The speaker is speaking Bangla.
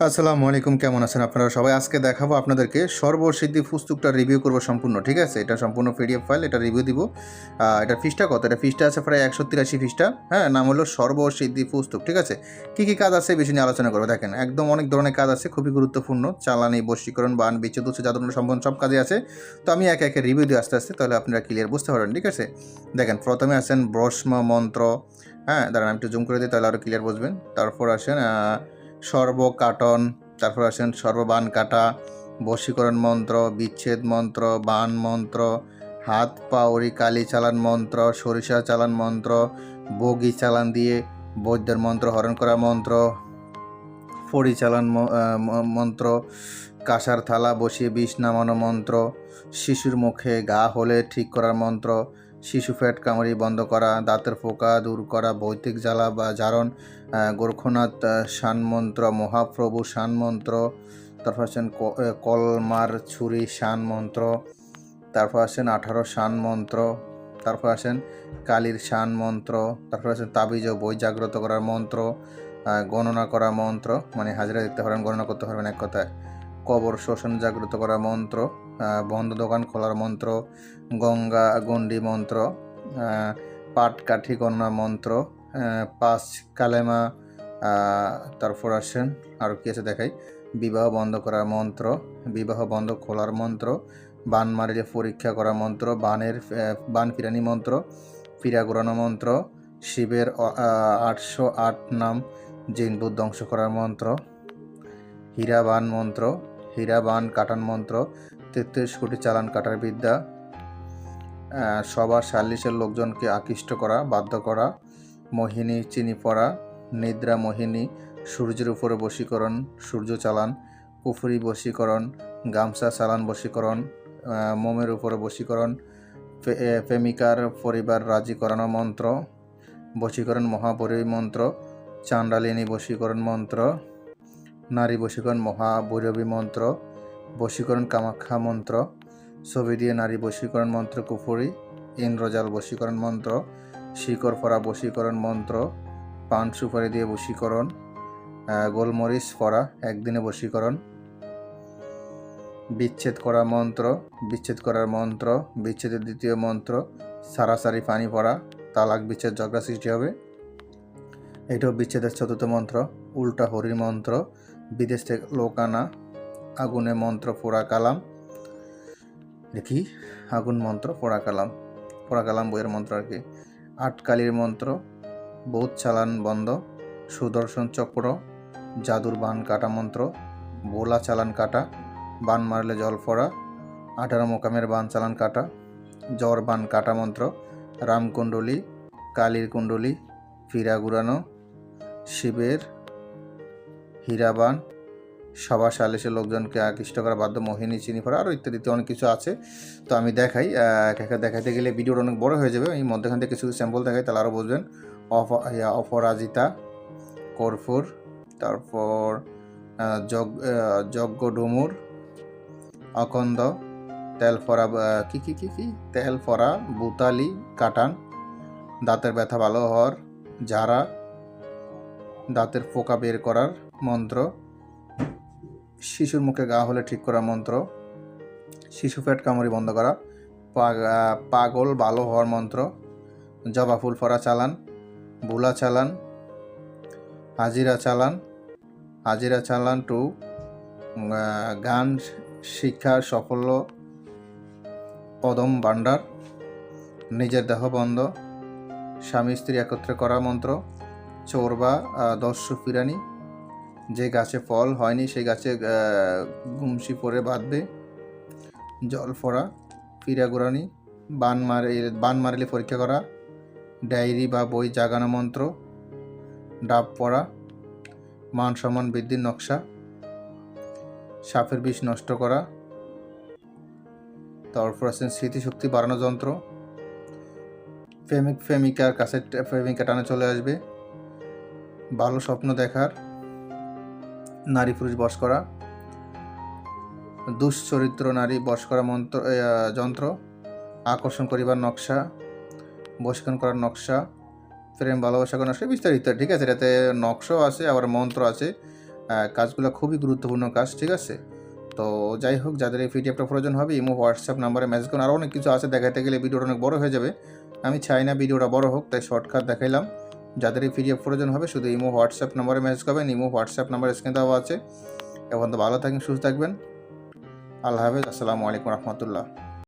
আসসালামু আলাইকুম, কেমন আছেন আপনারা? সবাই আজকে দেখাবো আপনাদেরকে সর্বসিদ্ধি পুস্তকটা রিভিউ করব সম্পূর্ণ, ঠিক আছে? এটা সম্পূর্ণ পিডিএফ ফাইল এটা রিভিউ দিব। এটা ফিসটা কত? এটা ফিসটা আছে প্রায় একশো তিরাশি ফিসটা। হ্যাঁ নাম হলো সর্বসিদ্ধি পুস্তক, ঠিক আছে? কী কী কাজ আছে বিষয় নিয়ে আলোচনা করব। দেখেন, একদম অনেক ধরনের কাজ আছে, খুবই গুরুত্বপূর্ণ। চালানি, বশীকরণ, বান, বিচ্ছেদ উচ্চ জাদুর সম্বন্ধ সব কাজে আছে। তো আমি একে একে রিভিউ দিয়ে আস্তে আস্তে তাহলে আপনারা ক্লিয়ার বুঝতে পারবেন, ঠিক আছে? দেখেন, প্রথমে আছেন ব্রষ্ম মন্ত্র হ্যাঁ দাঁড়ান, আমি একটু জুম করে দিই, তাহলে আরও ক্লিয়ার বুঝবেন। তারপর আসেন সর্বকাটন তারপর আসেন সর্ববান কাটা বশীকরণ মন্ত্র বিচ্ছেদ মন্ত্র বান মন্ত্র হাত পাউরি কালি চালান মন্ত্র সরিষা চালান মন্ত্র বগি চালান দিয়ে বৈদ্যের মন্ত্র হরণ করা মন্ত্র ফড়ি চালান ম- আহ, ম- মন্ত্র কাঁসার থালা বসিয়ে বিষ নামানো মন্ত্র শিশুর মুখে গা হলে ঠিক করার মন্ত্র শিশু ফ্যাট কামড়ি বন্ধ করা দাঁতের পোকা দূর করা ভৌতিক জ্বালা বা জারণ আহ, গোরখনাথ আহ, শান মন্ত্র মহাপ্রভু শান মন্ত্র তারপর আছেন কলমার ছুরি শান মন্ত্র তারপর আছেন আঠারো শান মন্ত্র তারপর আছেন কালীর শান মন্ত্র তারপর আছেন তাবিজ ও বই জাগ্রত করার মন্ত্র গণনা করা মন্ত্র মানে হাজিরা দিতে পারবেন গণনা করতে পারবেন এক কথায় কবর শোষণ জাগ্রত করা মন্ত্র বন্ধ দোকান খোলার মন্ত্র, গঙ্গা গণ্ডি মন্ত্র পাট কাঠি গণনা মন্ত্র পাঁচ কালেমা তারপর আসেন আর কি আছে দেখাই, বিবাহ বন্ধ করার মন্ত্র, বিবাহ বন্ধ খোলার মন্ত্র, বান মারিলে পরীক্ষা করা মন্ত্র, বানের বান ফিরানি মন্ত্র, ফিরা ঘোরানো মন্ত্র, শিবের আটশো আট নাম, জিন বুধ ধ্বংস করার মন্ত্র, হীরা বান মন্ত্র, হীরা বান কাটান মন্ত্র তেত্রিশ কোটি চালান কাটার বিদ্যা সভা সাল্লিশের লোকজনকে আকৃষ্ট করা, বাধ্য করা, মোহিনী, চিনি পড়া নিদ্রা মোহিনী, সূর্যের উপরে বশীকরণ, সূর্য চালান পুফুরি বশীকরণ, গামছা চালান বশীকরণ মোমের উপরে বশীকরণ প্রেমিকার পরিবার রাজি করানো মন্ত্র, বশীকরণ মহাপরি মন্ত্র চাণ্ডালিনী বশীকরণ মন্ত্র, নারী বশীকরণ মহাভৈরবী মন্ত্র বশীকরণ কামাখ্যা মন্ত্র ছবি দিয়ে নারী বশীকরণ মন্ত্র, কুফুরি, ইন্দ্রজাল বশীকরণ মন্ত্র, শিকড় ফরা বশীকরণ মন্ত্র, পান সুপারি দিয়ে বশীকরণ গোলমরিচ ফরা একদিনে বশীকরণ, বিচ্ছেদ করা মন্ত্র, বিচ্ছেদ করার মন্ত্র, বিচ্ছেদের দ্বিতীয় মন্ত্র, সারাসারি পানি পড়া তালাক, বিচ্ছেদ, ঝগড়া সৃষ্টি হবে। এটাও বিচ্ছেদের চতুর্থ মন্ত্র, উল্টা হরির মন্ত্র, বিদেশ থেকে লোক আনা আগুনে মন্ত্র পোড়া কালাম। দেখি, আগুন মন্ত্র পোড়া কালাম। পোড়া কালাম বইয়ের মন্ত্র আর কি। আটকালির মন্ত্র বৌদ্ধ চালান বন্ধ, সুদর্শন চক্র, জাদুর বান কাটা মন্ত্র বোলা চালান কাটা, বান মারলে জল ফোড়া, আঠারো মোকামের বান চালান কাটা, জ্বর বান কাটা মন্ত্র রামকুণ্ডলী কালীর কুণ্ডলী, ফিরা ঘুরানো শিবের হীরাবান সভা সালিশের লোকজনকে আকৃষ্ট করা বাধ্য মোহিনী চিনি ফোড়া আরও ইত্যাদিতে অনেক কিছু আছে। তো আমি দেখাই দেখাইতে গেলে ভিডিওটা অনেক বড় হয়ে যাবে। এই মধ্যখান থেকে কিছু স্যাম্পল দেখাই তাহলে আরও বুঝবেন। অপরাজিতা কর্ফুর তারপর যজ্ঞ যজ্ঞ ডুমুর অকন্দ তেল ফরা আহ, কি কি কি কি? তেল ফরা বুতালি কাটান দাঁতের ব্যথা ভালো হওয়ার ঝাড়া দাঁতের পোকা বের করার মন্ত্র শিশুর মুখে গা হলে ঠিক করা মন্ত্র শিশু পেট কামড়ি বন্ধ করা পাগ- পাগল ভালো হওয়ার মন্ত্র জবা ফুল ফরা চালান বুলা চালান হাজিরা চালান হাজিরা চালান টু গান শিক্ষার সাফল্য পদম ভাণ্ডার নিজের দেহ বন্ধ স্বামী স্ত্রী একত্রে করা মন্ত্র চোরবা আহ, দস্যু ফিরানি যে গাছে ফল হয়নি, সেই গাছে গুমসি পরে বাঁধবে, জল ফোড়া ফিরা গুরানি বান মারে, বান মারিলে পরীক্ষা করা, ডায়েরি বা বই জাগানো মন্ত্র, ডাব পড়া, মান সম্মান বৃদ্ধির নকশা, সাপের বিষ নষ্ট করা, তারপর আছেন স্মৃতিশক্তি বাড়ানো যন্ত্র, প্রেমিক, প্রেমিকার কাছে, প্রেমিকা টানে চলে আসবে, ভালো স্বপ্ন দেখার নারী পুরুষ বস করা। দুশ্চরিত্র নারী বস করা মন্ত্র যন্ত্র। আকর্ষণ করিবার নকশা বশীকরণ করার নকশা, প্রেম, ভালোবাসা করার নকশা বিস্তারিত, ঠিক আছে? এটাতে নকশাও আছে, আবার মন্ত্র আছে। কাজগুলো খুবই গুরুত্বপূর্ণ কাজ, ঠিক আছে? তো যাই হোক, যাদের এই পিডিএফটা প্রয়োজন হবে, ইমো, হোয়াটসঅ্যাপ নাম্বারে মেসেজ করুন। আরও অনেক কিছু আছে দেখাতে গেলে ভিডিওটা অনেক বড় হয়ে যাবে। আমি চাই না ভিডিওটা বড় হোক, তাই শর্টকাট দেখাইলাম। যাদের এই পিডিএফ প্রয়োজন হবে, শুধু ইমো হোয়াটসঅ্যাপ নম্বরে মেসেজ করবেন। ইমো হোয়াটসঅ্যাপ নাম্বার স্ক্রিনে দেওয়া আছে। তো ভালো থাকবেন সুস্থ থাকবেন। আল্লাহ হাফেজ। আসসালামু আলাইকুম রহমতুল্লাহ।